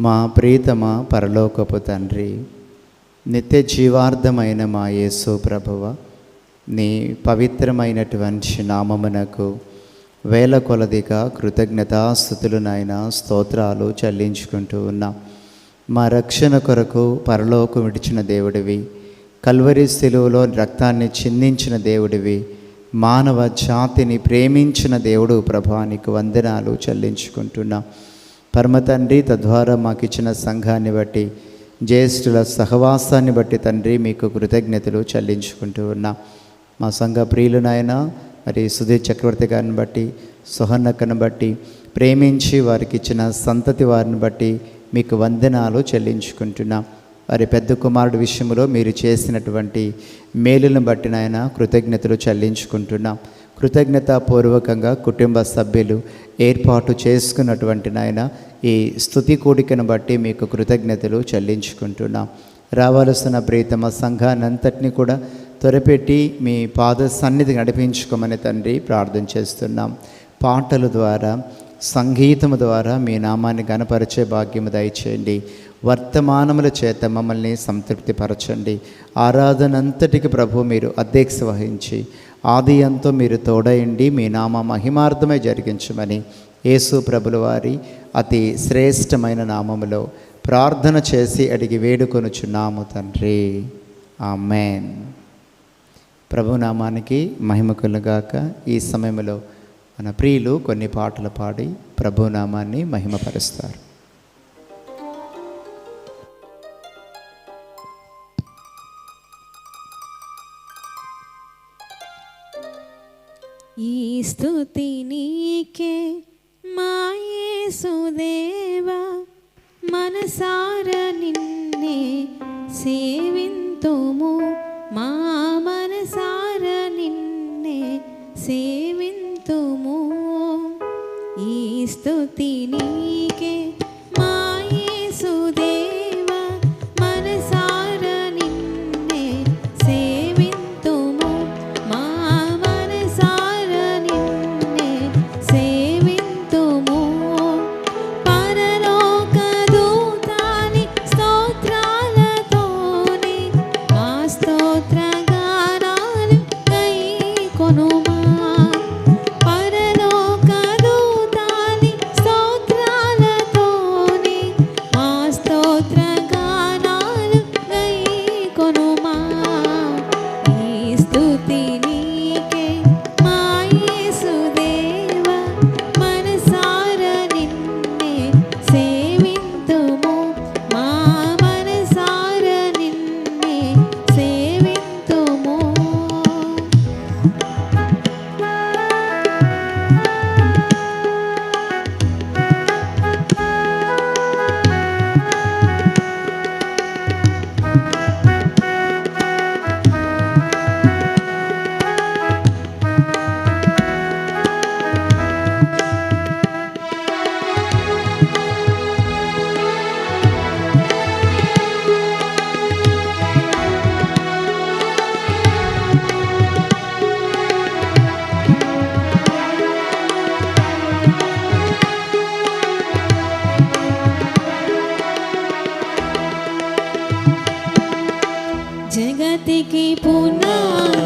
మా ప్రీతమ పరలోకపు తండ్రి నిత్య జీవార్థమైన మా యేసు ప్రభువ నీ పవిత్రమైనటువంటి నామమునకు వేల కొలదిగా కృతజ్ఞతాస్థుతులు నాయన స్తోత్రాలు చెల్లించుకుంటూ ఉన్నాం. మా రక్షణ కొరకు పరలోకం విడిచిన దేవుడివి కల్వరి శిలువలో రక్తాన్ని చిందించిన దేవుడివి మానవ జాతిని ప్రేమించిన దేవుడు ప్రభానికి వందనాలు చెల్లించుకుంటున్నాం. పరమ తండ్రి తద్వారా మాకు ఇచ్చిన సంఘాన్ని బట్టి జ్యేష్ఠుల సహవాసాన్ని బట్టి తండ్రి మీకు కృతజ్ఞతలు చెల్లించుకుంటూ ఉన్నాం. మా సంఘ ప్రియులు నాయన మరి సుధీర్ చక్రవర్తి గారిని బట్టి సుహన్నకను బట్టి ప్రేమించి వారికి ఇచ్చిన సంతతి వారిని బట్టి మీకు వందనాలు చెల్లించుకుంటున్నాం. వారి పెద్ద కుమారుడి విషయంలో మీరు చేసినటువంటి మేలులను బట్టి నాయన కృతజ్ఞతలు చెల్లించుకుంటున్నాం. కృతజ్ఞతాపూర్వకంగా కుటుంబ సభ్యులు ఏర్పాటు చేసుకున్నటువంటి నాయన ఈ స్థుతి కూడికను బట్టి మీకు కృతజ్ఞతలు చెల్లించుకుంటున్నాం. రావాల్సిన ప్రీతమ సంఘానంతటిని కూడా త్వరపెట్టి మీ పాద సన్నిధి నడిపించుకోమని తండ్రి ప్రార్థన చేస్తున్నాం. పాటల ద్వారా సంగీతము ద్వారా మీ నామాన్ని గనపరిచే భాగ్యము దయచేయండి. వర్తమానముల చేత మమ్మల్ని సంతృప్తిపరచండి. ఆరాధనంతటికి ప్రభు మీరు అధ్యక్ష వహించి ఆది అంతో మీరు తోడయండి. మీ నామ మహిమార్థమే జరిగించమని యేసు ప్రభుల వారి అతి శ్రేష్టమైన నామములో ప్రార్థన చేసి అడిగి వేడుకొనుచున్నాము తండ్రి. ఆమెన్. ప్రభునామానికి మహిమకులుగాక ఈ సమయంలో మన ప్రియులు కొన్ని పాటలు పాడి ప్రభునామాన్ని మహిమపరుస్తారు. ఈ స్థుతి నీకే మాయేసుదేవా మనసార నిన్నే సేవింతుము మా to be Amém.